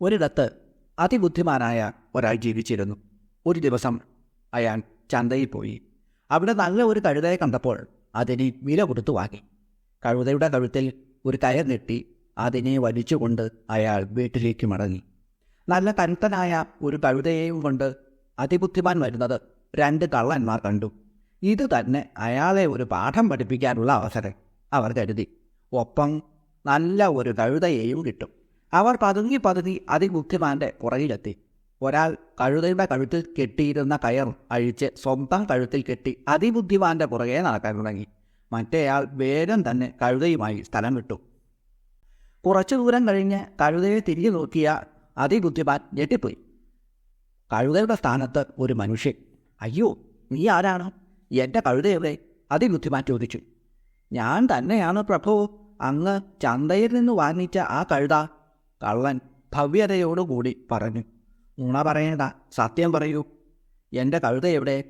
ഒരിടത്ത് അതിബുദ്ധിമാനായ ഒരാൾ ജീവിച്ചിരുന്നു. ഒരു ദിവസം അയാൾ ചന്തയിൽ പോയി. അവിടെ നല്ല ഒരു കഴുതയെ കണ്ടപ്പോൾ അതിനെ വില കൊടുത്തു വാങ്ങി. കഴുതയുടെ കഴുത്തിൽ ഒരു കയർ കെട്ടി അതിനെ വലിച്ചുകൊണ്ട് അയാൾ വീട്ടിലേക്ക് മടങ്ങി. നല്ല കരുത്തനായ ഒരു കഴുതയെയും കൊണ്ട് അതിബുദ്ധിമാൻ വരുന്നത് രണ്ട് കള്ളന്മാർ കണ്ടു. ഇത് തന്നെ അയാളെ ഒരു പാഠം പഠിപ്പിക്കാനുള്ള അവസരം അവർ കരുതി. ഒപ്പം നല്ല ഒരു കഴുതയെയും കിട്ടും. അവർ പതുങ്ങി പതുങ്ങി അതിബുദ്ധിമാന്റെ പുറകിലെത്തി. ഒരാൾ കഴുതയുടെ കഴുത്തിൽ കെട്ടിയിരുന്ന കയർ അഴിച്ച് സ്വന്തം കഴുത്തിൽ കെട്ടി അതിബുദ്ധിമാന്റെ പുറകെ നടക്കാൻ തുടങ്ങി. മറ്റേയാൾ വേഗം തന്നെ കഴുതയുമായി സ്ഥലം വിട്ടു. കുറച്ചു ദൂരം കഴിഞ്ഞ് കഴുതയെ തിരിഞ്ഞു നോക്കിയ അതിബുദ്ധിമാൻ ഞെട്ടിപ്പോയി. കഴുതയുടെ സ്ഥാനത്ത് ഒരു മനുഷ്യൻ. അയ്യോ നീ ആരാണ്? എന്റെ കഴുത എവിടെ അതിബുദ്ധിമാൻ ചോദിച്ചു. ഞാൻ തന്നെയാണ് പ്രഭു. അങ്ങ് ചന്തയിൽ നിന്ന് വാങ്ങിച്ച ആ കഴുത. കള്ളൻ ഭവ്യതയോടുകൂടി പറഞ്ഞു. നുണ പറയേണ്ട സത്യം പറയൂ. എന്റെ കഴുത എവിടെ?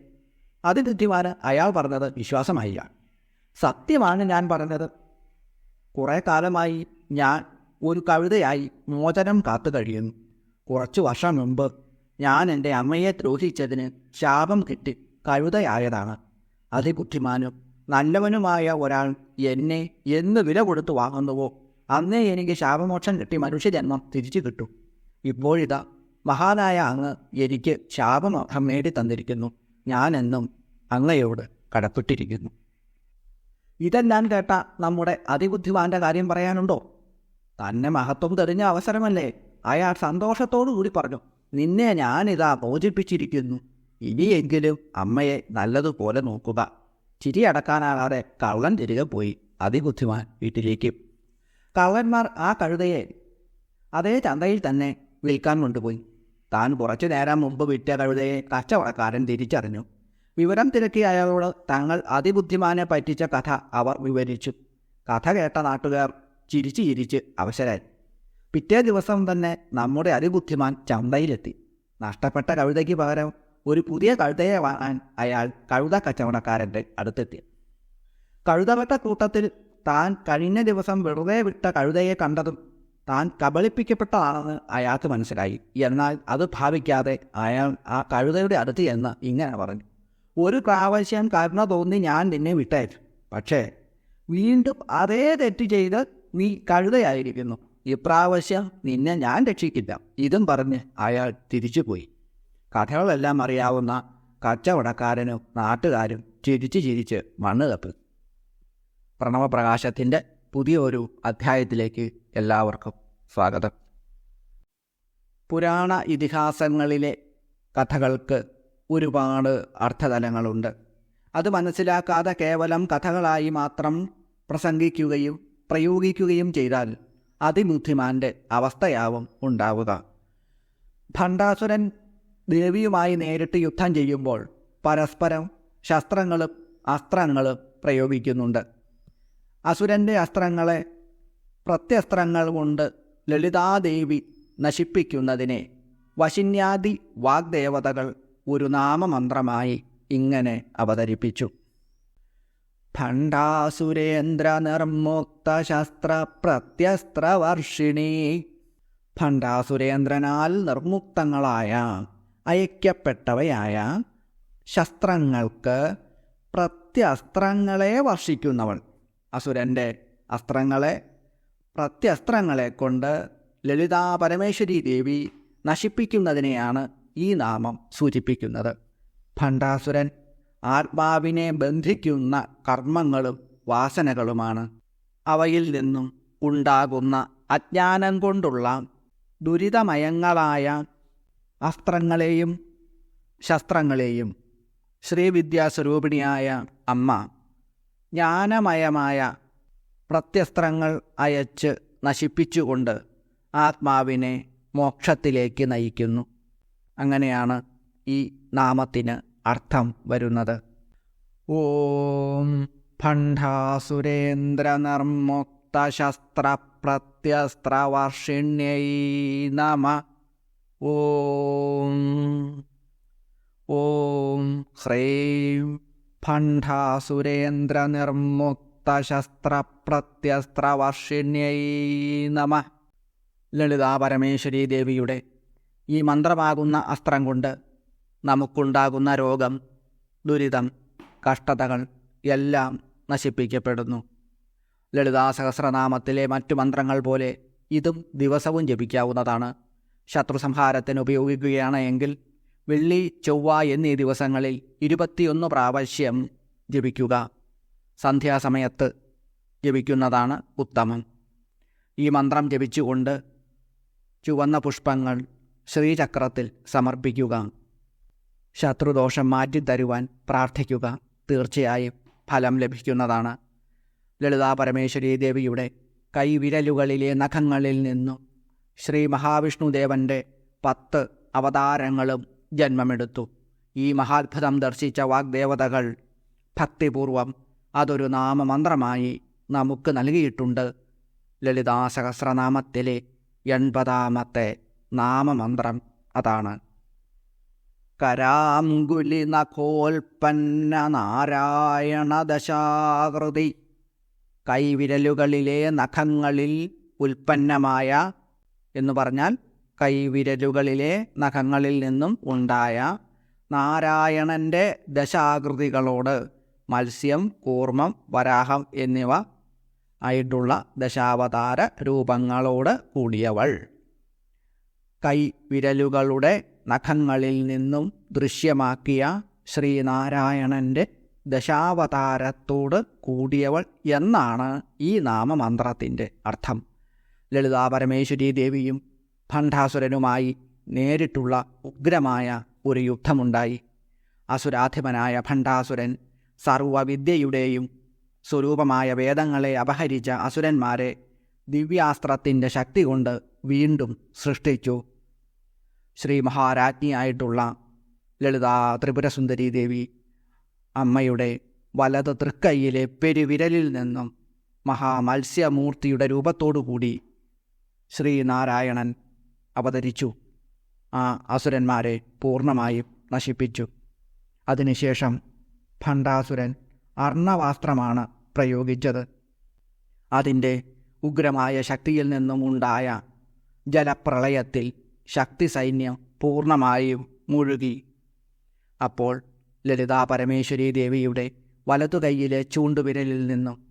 അതിബുദ്ധിമാന് അയാൾ പറഞ്ഞത് വിശ്വാസമായില്ല. സത്യമാണ് ഞാൻ പറഞ്ഞത്. കുറേ കാലമായി ഞാൻ ഒരു കഴുതയായി മോചനം കാത്തു കഴിയുന്നു. കുറച്ച് വർഷം മുമ്പ് ഞാൻ എന്റെ അമ്മയെ ദ്രോഹിച്ചതിന് ശാപം കിട്ടി കഴുതയായതാണ്. അതിബുദ്ധിമാനും നല്ലവനുമായ ഒരാൾ എന്നെ എന്ന് വില കൊടുത്തു വാങ്ങുന്നുവോ? അന്നേ എനിക്ക് ശാപമോക്ഷം കിട്ടി. മനുഷ്യജന്മം തിരിച്ചു കിട്ടും. ഇപ്പോഴിതാ മഹാനായ അങ്ങ് എനിക്ക് ശാപമോക്ഷം നേടി തന്നിരിക്കുന്നു. ഞാനെന്നും അങ്ങയോട് കടപ്പെട്ടിരിക്കുന്നു. ഇതെല്ലാം കേട്ട നമ്മുടെ അതിബുദ്ധിമാന്റെ കാര്യം പറയാനുണ്ടോ? തന്നെ മഹത്വം തെളിഞ്ഞ അവസരമല്ലേ? അയാൾ സന്തോഷത്തോടു കൂടി പറഞ്ഞു നിന്നെ ഞാനിതാ മോചിപ്പിച്ചിരിക്കുന്നു. ഇനിയെങ്കിലും അമ്മയെ നല്ലതുപോലെ നോക്കുക. ചിരി അടക്കാനാകാതെ കള്ളൻ തിരികെ പോയി അതിബുദ്ധിമാൻ വീട്ടിലേക്ക്. കള്ളന്മാർ ആ കഴുതയെ അതേ ചന്തയിൽ തന്നെ വിൽക്കാൻ കൊണ്ടുപോയി. താൻ കുറച്ചു നേരം മുമ്പ് വിറ്റ കഴുതയെ കച്ചവടക്കാരൻ തിരിച്ചറിഞ്ഞു. വിവരം തിരക്കിയ അയാളോട് തങ്ങൾ അതിബുദ്ധിമാനെ പറ്റിച്ച കഥ അവർ വിവരിച്ചു. കഥ കേട്ട നാട്ടുകാർ ചിരിച്ച് ചിരിച്ച് അവശരായി. പിറ്റേ ദിവസം തന്നെ നമ്മുടെ അതിബുദ്ധിമാൻ ചന്തയിലെത്തി. നഷ്ടപ്പെട്ട കഴുതയ്ക്ക് പകരം ഒരു പുതിയ കഴുതയെ വാങ്ങാൻ അയാൾ കഴുത കച്ചവടക്കാരന്റെ അടുത്തെത്തി. കഴുതവട്ട കൂട്ടത്തിൽ താൻ കഴിഞ്ഞ ദിവസം വെറുതെ വിട്ട കഴുതയെ കണ്ടതും താൻ കബളിപ്പിക്കപ്പെട്ടതാണെന്ന് അയാൾക്ക് മനസ്സിലായി. എന്നാൽ അത് ഭാവിക്കാതെ അയാൾ ആ കഴുതയുടെ അടുത്ത് എന്ന് ഇങ്ങനെ പറഞ്ഞു. ഒരു പ്രാവശ്യം കരുണ തോന്നി ഞാൻ നിന്നെ വിട്ടയച്ചു പക്ഷേ വീണ്ടും അതേ തെറ്റ് ചെയ്ത് നീ കഴുതയായിരിക്കുന്നു. ഇപ്രാവശ്യം നിന്നെ ഞാൻ രക്ഷിക്കില്ല. ഇതും പറഞ്ഞ് അയാൾ തിരിച്ചുപോയി. കഥകളെല്ലാം അറിയാവുന്ന കച്ചവടക്കാരനും നാട്ടുകാരും ചിരിച്ച് ചിരിച്ച് മണ്ണ് തപ്പി പ്രണവപ്രകാശത്തിന്റെ പുതിയൊരു അധ്യായത്തിലേക്ക് എല്ലാവർക്കും സ്വാഗതം. പുരാണ ഇതിഹാസങ്ങളിലെ കഥകൾക്ക് ഒരുപാട് അർത്ഥതലങ്ങളുണ്ട്. അത് മനസ്സിലാക്കാതെ കേവലം കഥകളായി മാത്രം പ്രസംഗിക്കുകയും പ്രയോഗിക്കുകയും ചെയ്താൽ അതിബുദ്ധിമാന്റെ അവസ്ഥയാവും ഉണ്ടാവുക. ഭണ്ഡാസുരൻ ദേവിയുമായി നേരിട്ട് യുദ്ധം ചെയ്യുമ്പോൾ പരസ്പരം ശസ്ത്രങ്ങളും അസ്ത്രങ്ങളും പ്രയോഗിക്കുന്നുണ്ട്. അസുരന്റെ അസ്ത്രങ്ങളെ പ്രത്യസ്ത്രങ്ങൾ കൊണ്ട് ലളിതാദേവി നശിപ്പിക്കുന്നതിനെ വശിന്യാദി വാഗ്ദേവതകൾ ഒരു നാമമന്ത്രമായി ഇങ്ങനെ അവതരിപ്പിച്ചു. ഭണ്ഡാസുരേന്ദ്ര നിർമുക്ത ശസ്ത്ര പ്രത്യസ്ത്രവർഷിണി ഭണ്ഡാസുരേന്ദ്രനാൽ നിർമുക്തങ്ങളായ അയക്കപ്പെട്ടവയായ ശസ്ത്രങ്ങൾക്ക് പ്രത്യസ്ത്രങ്ങളെ വർഷിക്കുന്നവൾ. അസുരന്റെ അസ്ത്രങ്ങളെ പ്രത്യസ്ത്രങ്ങളെ കൊണ്ട് ലളിതാ പരമേശ്വരി ദേവി നശിപ്പിക്കുന്നതിനെയാണ് ഈ നാമം സൂചിപ്പിക്കുന്നത്. ഭണ്ഡാസുരൻ ആത്മാവിനെ ബന്ധിക്കുന്ന കർമ്മങ്ങളും വാസനകളുമാണ്. അവയിൽ നിന്നും ഉണ്ടാകുന്ന അജ്ഞാനം കൊണ്ടുള്ള ദുരിതമയങ്ങളായ അസ്ത്രങ്ങളെയും ശസ്ത്രങ്ങളെയും ശ്രീവിദ്യാസ്വരൂപിണിയായ അമ്മ ജ്ഞാനമയമായ പ്രത്യസ്ത്രങ്ങൾ അയച്ച് നശിപ്പിച്ചുകൊണ്ട് ആത്മാവിനെ മോക്ഷത്തിലേക്ക് നയിക്കുന്നു. അങ്ങനെയാണ് ഈ നാമത്തിന് അർത്ഥം വരുന്നത്. ഓം ഭണ്ഡാസുരേന്ദ്ര നിർമുക്ത ശസ്ത്ര പ്രത്യസ്ത്രവർഷിണ്യൈ നമ. ഓം. ഓം. ഹ്രൈം. ഭണ്ഡാസുരേന്ദ്ര നിർമുക്ത ശസ്ത്ര നമ. ലളിതാ പരമേശ്വരി ദേവിയുടെ ഈ മന്ത്രമാകുന്ന അസ്ത്രം കൊണ്ട് നമുക്കുണ്ടാകുന്ന രോഗം ദുരിതം കഷ്ടതകൾ എല്ലാം നശിപ്പിക്കപ്പെടുന്നു. ലളിതാ സഹസ്രനാമത്തിലെ മറ്റു മന്ത്രങ്ങൾ പോലെ ഇതും ദിവസവും ജപിക്കാവുന്നതാണ്. ശത്രു സംഹാരത്തിന് ഉപയോഗിക്കുകയാണ് എങ്കിൽ വെള്ളി ചൊവ്വ എന്നീ ദിവസങ്ങളിൽ ഇരുപത്തിയൊന്ന് പ്രാവശ്യം ജപിക്കുക. സന്ധ്യാസമയത്ത് ജപിക്കുന്നതാണ് ഉത്തമം. ഈ മന്ത്രം ജപിച്ചുകൊണ്ട് ചുവന്ന പുഷ്പങ്ങൾ ശ്രീചക്രത്തിൽ സമർപ്പിക്കുക. ശത്രുദോഷം മാറ്റിത്തരുവാൻ പ്രാർത്ഥിക്കുക. തീർച്ചയായും ഫലം ലഭിക്കുന്നതാണ്. ലളിതാ പരമേശ്വരി ദേവിയുടെ കൈവിരലുകളിലെ നഖങ്ങളിൽ നിന്നും ശ്രീ മഹാവിഷ്ണുദേവന്റെ പത്ത് അവതാരങ്ങളും ജന്മമെടുത്തു. ഈ മഹാത്ഭുതം ദർശിച്ച വാഗ്ദേവതകൾ ഭക്തിപൂർവം അതൊരു നാമമന്ത്രമായി നമുക്ക് നൽകിയിട്ടുണ്ട്. ലളിതാ സഹസ്രനാമത്തിലെ എൺപതാമത്തെ നാമമന്ത്രം അതാണ്. കരാംഗുലി നഖോൽപ്പന്ന നാരായണ ദശാകൃതി. കൈവിരലുകളിലെ നഖങ്ങളിൽ ഉൽപ്പന്നമായ എന്ന് പറഞ്ഞാൽ കൈവിരലുകളിലെ നഖങ്ങളിൽ നിന്നും ഉണ്ടായ നാരായണന്റെ ദശാകൃതികളോട് മത്സ്യം കൂർമ്മം വരാഹം എന്നിവ ആയിട്ടുള്ള ദശാവതാര രൂപങ്ങളോട് കൂടിയവൾ. കൈവിരലുകളുടെ നഖങ്ങളിൽ നിന്നും ദൃശ്യമാക്കിയ ശ്രീനാരായണന്റെ ദശാവതാരത്തോട് കൂടിയവൾ എന്നാണ് ഈ നാമമന്ത്രത്തിന്റെ അർത്ഥം. ലളിതാ പരമേശ്വരി ദേവിയും ഭണ്ഡാസുരനുമായി നേരിട്ടുള്ള ഉഗ്രമായ ഒരു യുദ്ധമുണ്ടായി. അസുരാധിപനായ ഭണ്ഡാസുരൻ സർവവിദ്യയുടെയും സ്വരൂപമായ വേദങ്ങളെ അപഹരിച്ച അസുരന്മാരെ ദിവ്യാസ്ത്രത്തിന്റെ ശക്തി കൊണ്ട് വീണ്ടും സൃഷ്ടിച്ചു. ശ്രീ മഹാരാജ്ഞിയായിട്ടുള്ള ലളിതാ ത്രിപുരസുന്ദരി ദേവി അമ്മയുടെ വലത് തൃക്കൈയിലെ പെരുവിരലിൽ നിന്നും മഹാമത്സ്യമൂർത്തിയുടെ രൂപത്തോടുകൂടി ശ്രീനാരായണൻ അവതരിച്ചു. ആ അസുരന്മാരെ പൂർണമായും നശിപ്പിച്ചു. അതിനുശേഷം ഭണ്ഡാസുരൻ അർണവാസ്ത്രമാണ് പ്രയോഗിച്ചത്. അതിന്റെ ഉഗ്രമായ ശക്തിയിൽ നിന്നും ഉണ്ടായ ജലപ്രളയത്തിൽ ശക്തി സൈന്യം പൂർണമായും മുഴുകി. അപ്പോൾ ലളിതാ പരമേശ്വരി ദേവിയുടെ വലതുകൈയിലെ ചൂണ്ടുവിരലിൽ നിന്നും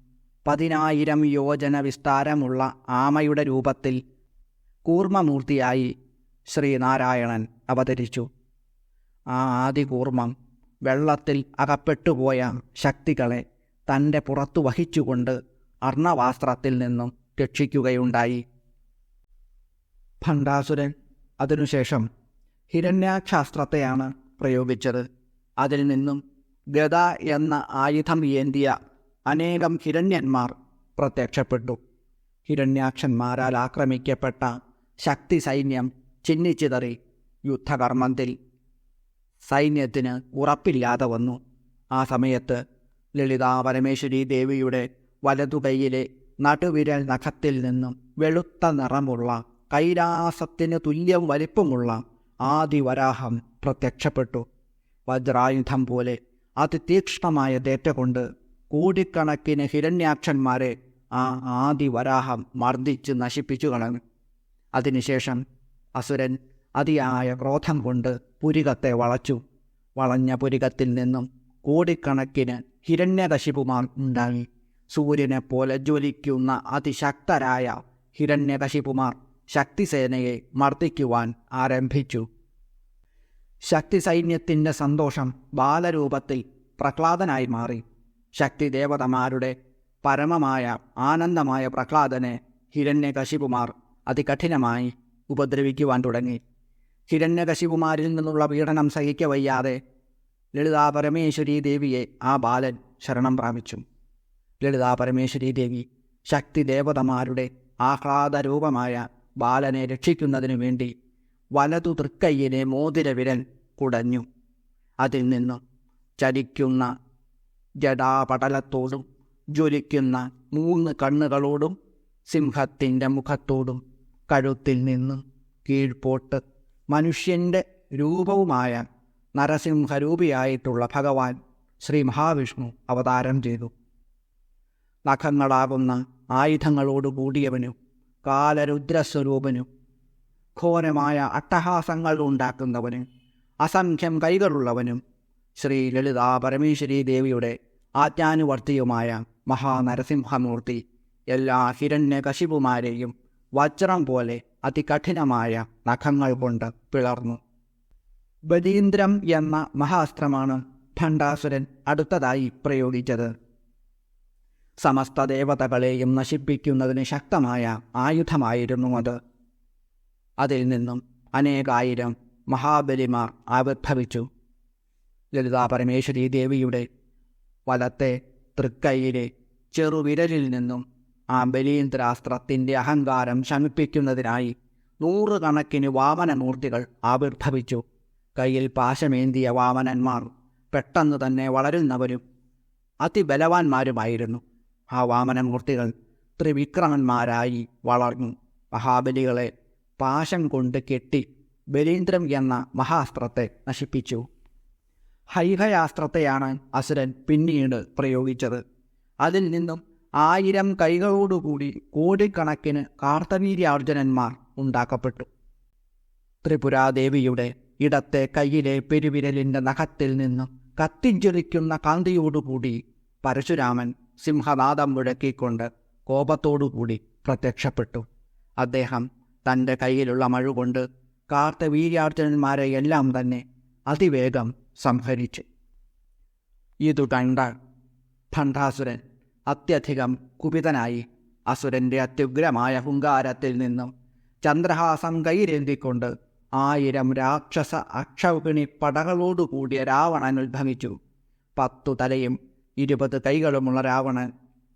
പതിനായിരം യോജന വിസ്താരമുള്ള ആമയുടെ രൂപത്തിൽ കൂർമ്മമൂർത്തിയായി ശ്രീനാരായണൻ അവതരിച്ചു. ആ ആദി കൂർമ്മം വെള്ളത്തിൽ അകപ്പെട്ടുപോയ ശക്തികളെ തന്റെ പുറത്തു വഹിച്ചുകൊണ്ട് അർണവാസ്ത്രത്തിൽ നിന്നും രക്ഷിക്കുകയുണ്ടായി. ഭണ്ഡാസുരൻ അതിനുശേഷം ഹിരണ്യാക്ഷാസ്ത്രത്തെയാണ് പ്രയോഗിച്ചത്. അതിൽ നിന്നും ഗദ എന്ന ആയുധം ഏന്തിയ അനേകം ഹിരണ്യന്മാർ പ്രത്യക്ഷപ്പെട്ടു. ഹിരണ്യാക്ഷന്മാരാൽ ആക്രമിക്കപ്പെട്ട ശക്തി സൈന്യം ചിന്നിച്ചിതറി യുദ്ധകർമ്മത്തിൽ സൈന്യത്തിന് ഉറപ്പില്ലാതെ വന്നു. ആ സമയത്ത് ലളിതാ പരമേശ്വരി ദേവിയുടെ വലതുകൈയിലെ നടുവിരൽ നഖത്തിൽ നിന്നും വെളുത്ത നിറമുള്ള കൈലാസത്തിന് തുല്യം വലിപ്പമുള്ള ആദിവരാഹം പ്രത്യക്ഷപ്പെട്ടു. വജ്രായുധം പോലെ അതിതീക്ഷ്ണമായ തേറ്റ കൊണ്ട് കോടിക്കണക്കിന് ഹിരണ്യാക്ഷന്മാരെ ആ ആദിവരാഹം മർദ്ദിച്ച് നശിപ്പിച്ചു കളഞ്ഞു. അതിനുശേഷം അസുരൻ അതിയായ ക്രോധം കൊണ്ട് പുരികത്തെ വളച്ചു. വളഞ്ഞ പുരികത്തിൽ നിന്നും കോടിക്കണക്കിന് ഹിരണ്യകശിപുമാർ ഉണ്ടായി. സൂര്യനെ പോലെ ജ്വലിക്കുന്ന അതിശക്തരായ ഹിരണ്യകശിപുമാർ ശക്തിസേനയെ മർദ്ദിക്കുവാൻ ആരംഭിച്ചു. ശക്തി സൈന്യത്തിന്റെ സന്തോഷം ബാലരൂപത്തിൽ പ്രഹ്ലാദനായി മാറി. ശക്തി ദേവതമാരുടെ പരമമായ ആനന്ദമായ പ്രഹ്ലാദനെ ഹിരണ്യകശിപുമാർ അതികഠിനമായി ഉപദ്രവിക്കുവാൻ തുടങ്ങി. ഹിരണ്യകശികുമാരിൽ നിന്നുള്ള പീഡനം സഹിക്കവയ്യാതെ ലളിതാ പരമേശ്വരി ദേവിയെ ആ ബാലൻ ശരണം പ്രാപിച്ചു. ലളിതാ പരമേശ്വരി ദേവി ശക്തി ദേവതമാരുടെ ആഹ്ലാദരൂപമായ ബാലനെ രക്ഷിക്കുന്നതിനു വേണ്ടി വലതു തൃക്കൈയിലെ മോതിരവിരൽ കുടഞ്ഞു. അതിൽ നിന്നും ചലിക്കുന്ന ജടാപടലത്തോടും ജ്വലിക്കുന്ന മൂന്ന് കണ്ണുകളോടും സിംഹത്തിന്റെ മുഖത്തോടും കഴുത്തിൽ നിന്നും കീഴ്പോട്ട് മനുഷ്യന്റെ രൂപവുമായ നരസിംഹരൂപിയായിട്ടുള്ള ഭഗവാൻ ശ്രീ മഹാവിഷ്ണു അവതാരം ചെയ്തു. നഖങ്ങളാകുന്ന ആയുധങ്ങളോടു കൂടിയവനും കാലരുദ്രസ്വരൂപനും ഘോരമായ അട്ടഹാസങ്ങൾ ഉണ്ടാക്കുന്നവനും അസംഖ്യം കൈകളുള്ളവനും ശ്രീ ലളിതാ പരമേശ്വരി ദേവിയുടെ ആജ്ഞാനുവർത്തിയുമായ മഹാനരസിംഹമൂർത്തി എല്ലാ ഹിരണ്യകശിപുമാരെയും വജ്രം പോലെ അതികഠിനമായ നഖങ്ങൾ കൊണ്ട് പിളർന്നു. ബലീന്ദ്രം എന്ന മഹാസ്ത്രമാണ് ഭണ്ഡാസുരൻ അടുത്തതായി പ്രയോഗിച്ചത്. സമസ്ത ദേവതകളെയും നശിപ്പിക്കുന്നതിന് ശക്തമായ ആയുധമായിരുന്നു അത്. അതിൽ നിന്നും അനേകായിരം മഹാബലിമാർ ആവിർഭവിച്ചു. ലളിതാ പരമേശ്വരി ദേവിയുടെ വലത്തെ തൃക്കൈയിലെ ചെറുവിരലിൽ നിന്നും ആ ബലീന്ദ്രാസ്ത്രത്തിന്റെ അഹങ്കാരം ശമിപ്പിക്കുന്നതിനായി നൂറുകണക്കിന് വാമനമൂർത്തികൾ ആവിർഭവിച്ചു. കയ്യിൽ പാശമേന്തിയ വാമനന്മാർ പെട്ടെന്ന് തന്നെ വളരുന്നവരും അതിബലവാന്മാരുമായിരുന്നു. ആ വാമനമൂർത്തികൾ ത്രിവിക്രമന്മാരായി വളർന്നു. മഹാബലികളെ പാശം കൊണ്ട് കെട്ടി ബലീന്ദ്രം എന്ന മഹാസ്ത്രത്തെ നശിപ്പിച്ചു. ഹൈഹയാസ്ത്രത്തെയാണ് അസുരൻ പിന്നീട് പ്രയോഗിച്ചത്. അതിൽ നിന്നും ആയിരം കൈകളോടുകൂടി കോടിക്കണക്കിന് കാർത്തവീര്യാർജുനന്മാർ ഉണ്ടാക്കപ്പെട്ടു. ത്രിപുരാദേവിയുടെ ഇടത്തെ കയ്യിലെ പെരുവിരലിന്റെ നഖത്തിൽ നിന്ന് കത്തിഞ്ചൊലിക്കുന്ന കാന്തിയോടുകൂടി പരശുരാമൻ സിംഹനാദം മുഴക്കിക്കൊണ്ട് കോപത്തോടുകൂടി പ്രത്യക്ഷപ്പെട്ടു. അദ്ദേഹം തന്റെ കയ്യിലുള്ള മഴുകൊണ്ട് കാർത്തവീര്യാർജുനന്മാരെ എല്ലാം തന്നെ അതിവേഗം സംഹരിച്ചു. ഇതു കണ്ട ഭണ്ഡാസുരൻ അത്യധികം കുപിതനായി അസുരന്റെ അത്യുഗ്രമായ ഹുങ്കാരത്തിൽ നിന്നും ചന്ദ്രഹാസം കൈരേന്തിക്കൊണ്ട് ആയിരം രാക്ഷസ അക്ഷൗകിണി പടകളോടുകൂടിയ രാവണൻ ഉത്ഭവിച്ചു. പത്തു തലയും ഇരുപത് കൈകളുമുള്ള രാവണൻ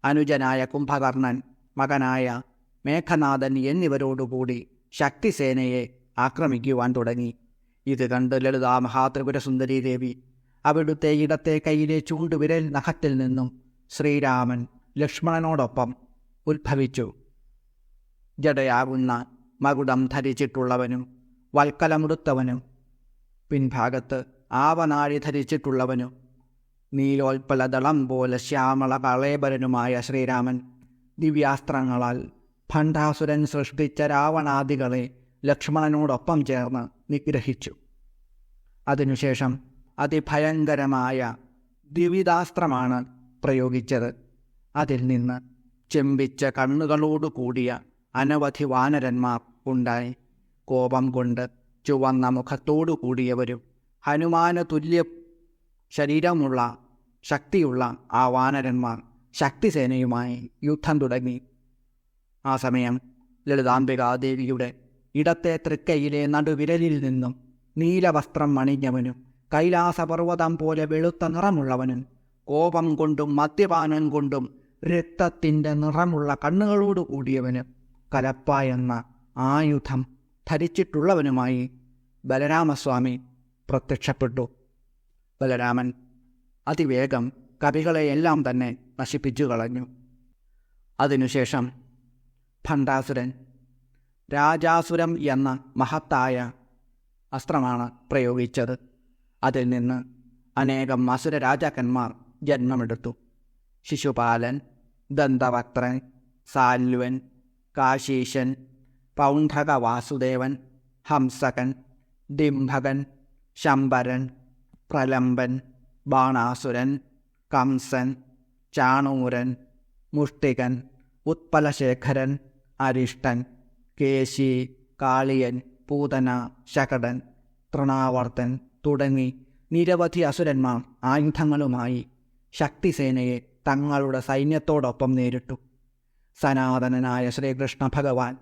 അനുജനായ കുംഭകർണൻ മകനായ മേഘനാഥൻ എന്നിവരോടുകൂടി ശക്തിസേനയെ ആക്രമിക്കുവാൻ തുടങ്ങി. ഇത് കണ്ട് ലളിതാ മഹാത്രിപുരസുന്ദരി ദേവി അവിടുത്തെ ഇടത്തെ കയ്യിലെ ചൂണ്ടുവിരൽ നഖത്തിൽ നിന്നും ശ്രീരാമൻ ലക്ഷ്മണനോടൊപ്പം ഉത്ഭവിച്ചു. ജടയാകുന്ന മകുടം ധരിച്ചിട്ടുള്ളവനും വൽക്കലമുടുത്തവനും പിൻഭാഗത്ത് ആവനാഴി ധരിച്ചിട്ടുള്ളവനും നീലോൽപ്പലദളം പോലെ ശ്യാമള കളേബരനുമായ ശ്രീരാമൻ ദിവ്യാസ്ത്രങ്ങളാൽ ഭണ്ഡാസുരൻ സൃഷ്ടിച്ച രാവണാദികളെ ലക്ഷ്മണനോടൊപ്പം ചേർന്ന് നിഗ്രഹിച്ചു. അതിനുശേഷം അതിഭയങ്കരമായ ദ്വിവിധാസ്ത്രമാണ് പ്രയോഗിച്ചത്. അതിൽ നിന്ന് ചെമ്പിച്ച കണ്ണുകളോടു കൂടിയ അനവധി വാനരന്മാർ ഉണ്ടായി. കോപം കൊണ്ട് ചുവന്ന മുഖത്തോടു കൂടിയവരും ഹനുമാന തുല്യ ശരീരമുള്ള ശക്തിയുള്ള ആ വാനരന്മാർ ശക്തിസേനയുമായി യുദ്ധം തുടങ്ങി. ആ സമയം ലളിതാംബികാദേവിയുടെ ഇടത്തെ തൃക്കൈയിലെ നടുവിരലിൽ നിന്നും നീലവസ്ത്രം അണിഞ്ഞവനും കൈലാസപർവതം പോലെ വെളുത്ത നിറമുള്ളവനും കോപം കൊണ്ടും മദ്യപാനം കൊണ്ടും രക്തത്തിന്റെ നിറമുള്ള കണ്ണുകളോട് കൂടിയവന് കലപ്പ എന്ന ആയുധം ധരിച്ചിട്ടുള്ളവനുമായി ബലരാമസ്വാമി പ്രത്യക്ഷപ്പെട്ടു. ബലരാമൻ അതിവേഗം കവികളെയെല്ലാം തന്നെ നശിപ്പിച്ചു കളഞ്ഞു അതിനുശേഷം ഭണ്ഡാസുരൻ രാജാസുരം എന്ന മഹത്തായ അസ്ത്രമാണ് പ്രയോഗിച്ചത്. അതിൽ നിന്ന് അനേകം അസുര രാജാക്കന്മാർ ജന്മമെടുത്തു. ശിശുപാലൻ ദന്തവക്ത്രൻ സാൽവൻ കാശീശൻ പൗണ്ഡക വാസുദേവൻ ഹംസകൻ ദിംഭകൻ ശംബരൻ പ്രലംബൻ ബാണാസുരൻ കംസൻ ചാണൂരൻ മുഷ്ടികൻ ഉത്പലശേഖരൻ അരിഷ്ടൻ കേശി കാളിയൻ പൂതന ശകടൻ തൃണാവർത്തൻ തുടങ്ങി നിരവധി അസുരന്മാർ ആയുധങ്ങളുമായി ശക്തിസേനയെ തങ്ങളുടെ സൈന്യത്തോടൊപ്പം നേരിട്ടു. സനാതനനായ ശ്രീകൃഷ്ണ ഭഗവാൻ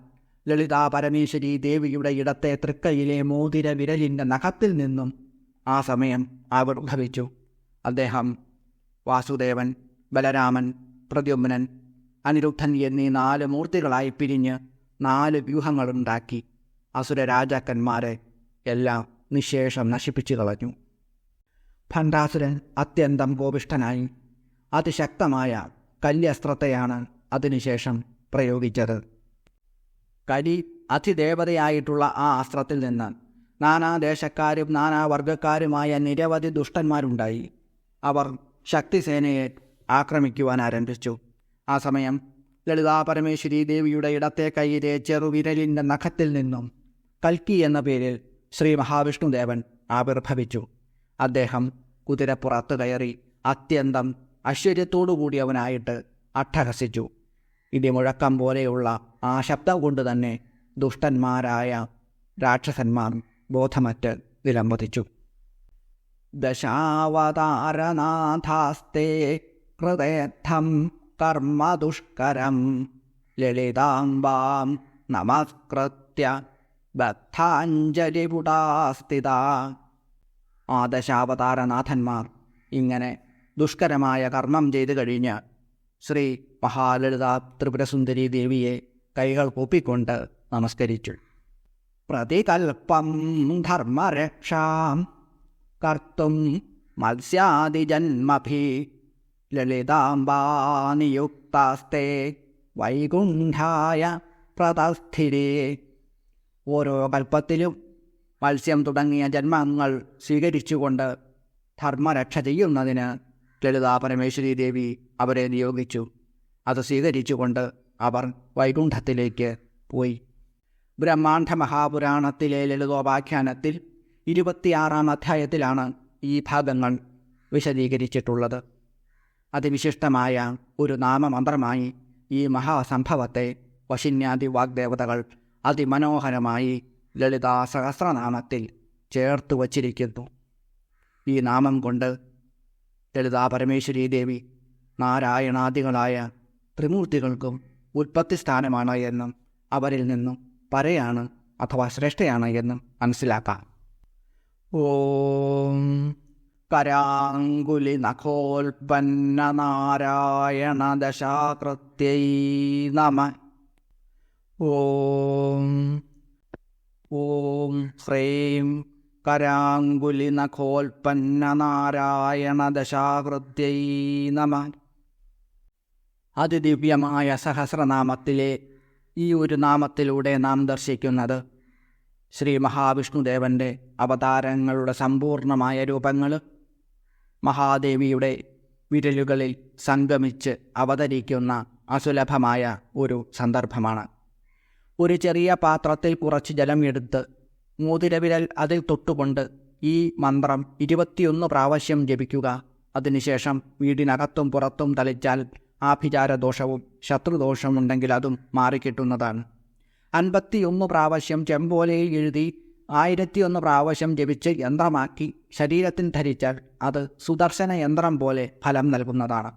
ലളിതാ പരമേശ്വരി ദേവിയുടെ ഇടത്തെ തൃക്കയിലെ മോതിര വിരലിന്റെ നഖത്തിൽ നിന്നും ആ സമയം ആവിർഭവിച്ചു. അദ്ദേഹം വാസുദേവൻ ബലരാമൻ പ്രദ്യുമ്നൻ അനിരുദ്ധൻ എന്നീ നാല് മൂർത്തികളായി പിരിഞ്ഞ് നാല് വ്യൂഹങ്ങളുണ്ടാക്കി. അസുര രാജാക്കന്മാരെ എല്ലാം നിശേഷം നശിപ്പിച്ചു കളഞ്ഞു. ഭണ്ഡാസുരൻ അത്യന്തം കോപിഷ്ഠനായി. അതിശക്തമായ കല്യസ്ത്രത്തെയാണ് അതിനുശേഷം പ്രയോഗിച്ചത്. കലി അതിദേവതയായിട്ടുള്ള ആ അസ്ത്രത്തിൽ നിന്ന് നാനാദേശക്കാരും നാനാവർഗക്കാരുമായ നിരവധി ദുഷ്ടന്മാരുണ്ടായി. അവർ ശക്തിസേനയെ ആക്രമിക്കുവാൻ ആരംഭിച്ചു. ആ സമയം ലളിതാ പരമേശ്വരി ദേവിയുടെ ഇടത്തെ കൈയിലെ ചെറുവിരലിന്റെ നഖത്തിൽ നിന്നും കൽക്കി എന്ന പേരിൽ ശ്രീ മഹാവിഷ്ണുദേവൻ ആവിർഭവിച്ചു. അദ്ദേഹം കുതിരപ്പുറത്ത് കയറി അത്യന്തം ഐശ്വര്യത്തോടുകൂടിയവനായിട്ട് അട്ടഹസിച്ചു. ഇടിമുഴക്കം പോലെയുള്ള ആ ശബ്ദം കൊണ്ട് തന്നെ ദുഷ്ടന്മാരായ രാക്ഷസന്മാർ ബോധമറ്റ് വിലംബതിച്ചു ദശാവതാരനാഥാസ്തേ ഹൃദയത്ഥം കർമ്മ ദുഷ്കരം ലളിതാംബാം നമസ്കൃത്യ ബദ്ധാഞ്ജലിപുടാസ്ഥിത ആ ദശാവതാരനാഥന്മാർ ഇങ്ങനെ ദുഷ്കരമായ കർമ്മം ചെയ്തു കഴിഞ്ഞ് ശ്രീ മഹാലളിത ത്രിപുരസുന്ദരി ദേവിയെ കൈകൾ കൂപ്പിക്കൊണ്ട് നമസ്കരിച്ചു. പ്രതികൽപ്പം ധർമ്മരക്ഷാം കർത്തും മത്സ്യാദിജന്മഭി ലളിതാംബാനിയുക്താസ്തേ വൈകുണ്ഠായ പ്രതസ്ഥിരേ. ഓരോ കൽപ്പത്തിലും മത്സ്യം തുടങ്ങിയ ജന്മങ്ങൾ സ്വീകരിച്ചുകൊണ്ട് ധർമ്മരക്ഷ ചെയ്യുന്നതിന് ലളിതാ പരമേശ്വരി ദേവി അവരെ നിയോഗിച്ചു. അത് സ്വീകരിച്ചുകൊണ്ട് അവർ വൈകുണ്ഠത്തിലേക്ക് പോയി. ബ്രഹ്മാണ്ഡ മഹാപുരാണത്തിലെ ലളിതോപാഖ്യാനത്തിൽ ഇരുപത്തിയാറാം അധ്യായത്തിലാണ് ഈ ഭാഗങ്ങൾ വിശദീകരിച്ചിട്ടുള്ളത്. അതിവിശിഷ്ടമായ ഒരു നാമമന്ത്രമായി ഈ മഹാസംഭവത്തെ വശിന്യാദി വാഗ്ദേവതകൾ അതിമനോഹരമായി ലളിതാ സഹസ്രനാമത്തിൽ ചേർത്ത് വച്ചിരിക്കുന്നു. ഈ നാമം കൊണ്ട് ലളിതാ പരമേശ്വരി ദേവി നാരായണാദികളായ ത്രിമൂർത്തികൾക്കും ഉൽപ്പത്തി സ്ഥാനമാണ് എന്നും അവരിൽ നിന്നും പരയാണ് അഥവാ ശ്രേഷ്ഠയാണ് എന്നും മനസ്സിലാക്കാം. ഓം കരാങ്കുലി നഖോൽപ്പന്ന നാരായണ ദശാകൃത്യൈ നമ. ഓം ശ്രീം കരാങ്കുലി നഖോൽപ്പന്ന നാരായണ ദശാകൃത്യൈ നമ. അതിദിവ്യമായ സഹസ്രനാമത്തിലെ ഈ ഒരു നാമത്തിലൂടെ നാം ദർശിക്കുന്നത് ശ്രീ മഹാവിഷ്ണുദേവന്റെ അവതാരങ്ങളുടെ സമ്പൂർണമായ രൂപങ്ങൾ മഹാദേവിയുടെ വിരലുകളിൽ സംഗമിച്ച് അവതരിക്കുന്ന അസുലഭമായ ഒരു സന്ദർഭമാണ്. ഒരു ചെറിയ പാത്രത്തിൽ കുറച്ച് ജലം എടുത്ത് മോതിരവിരൽ അതിൽ തൊട്ടുകൊണ്ട് ഈ മന്ത്രം ഇരുപത്തിയൊന്ന് പ്രാവശ്യം ജപിക്കുക. അതിനുശേഷം വീടിനകത്തും പുറത്തും തളിച്ചാൽ ആഭിചാരദോഷവും ശത്രുദോഷമുണ്ടെങ്കിൽ അതും മാറിക്കിട്ടുന്നതാണ്. അൻപത്തിയൊന്ന് പ്രാവശ്യം ചെമ്പോലെ എഴുതി ആയിരത്തിയൊന്ന് പ്രാവശ്യം ജപിച്ച് യന്ത്രമാക്കി ശരീരത്തിൽ ധരിച്ചാൽ അത് സുദർശന യന്ത്രം പോലെ ഫലം നൽകുന്നതാണ്.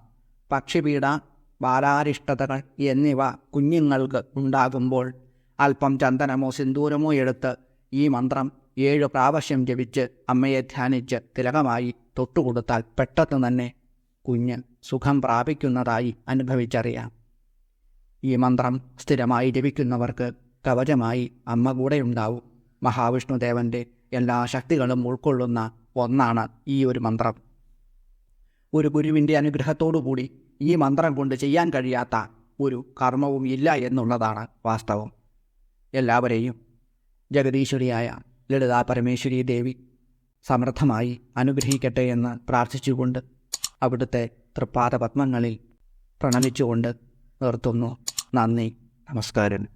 പക്ഷിപീഡ ബാലാരിഷ്ടതകൾ എന്നിവ കുഞ്ഞുങ്ങൾക്ക് ഉണ്ടാകുമ്പോൾ അല്പം ചന്ദനമോ സിന്ദൂരമോ എടുത്ത് ഈ മന്ത്രം ഏഴു പ്രാവശ്യം ജപിച്ച് അമ്മയെ ധ്യാനിച്ച് തിലകമായി തൊട്ടുകൊടുത്താൽ പെട്ടെന്ന് തന്നെ കുഞ്ഞ് സുഖം പ്രാപിക്കുന്നതായി അനുഭവിച്ചറിയാം. ഈ മന്ത്രം സ്ഥിരമായി ജപിക്കുന്നവർക്ക് കവചമായി അമ്മ കൂടെയുണ്ടാവും. മഹാവിഷ്ണുദേവന്റെ എല്ലാ ശക്തികളും ഉൾക്കൊള്ളുന്ന ഒന്നാണ് ഈ ഒരു മന്ത്രം. ഒരു ഗുരുവിന്റെ അനുഗ്രഹത്തോടുകൂടി ഈ മന്ത്രം കൊണ്ട് ചെയ്യാൻ കഴിയാത്ത ഒരു കർമ്മവും ഇല്ല എന്നുള്ളതാണ് വാസ്തവം. എല്ലാവരെയും ജഗദീശ്വരിയായ ലളിതാ പരമേശ്വരി ദേവി സമൃദ്ധമായി അനുഗ്രഹിക്കട്ടെ എന്ന് പ്രാർത്ഥിച്ചുകൊണ്ട് അവിടുത്തെ തൃപ്പാദപത്മങ്ങളിൽ പ്രണമിച്ചുകൊണ്ട് നിർത്തുന്നു. നന്ദി. നമസ്കാരം.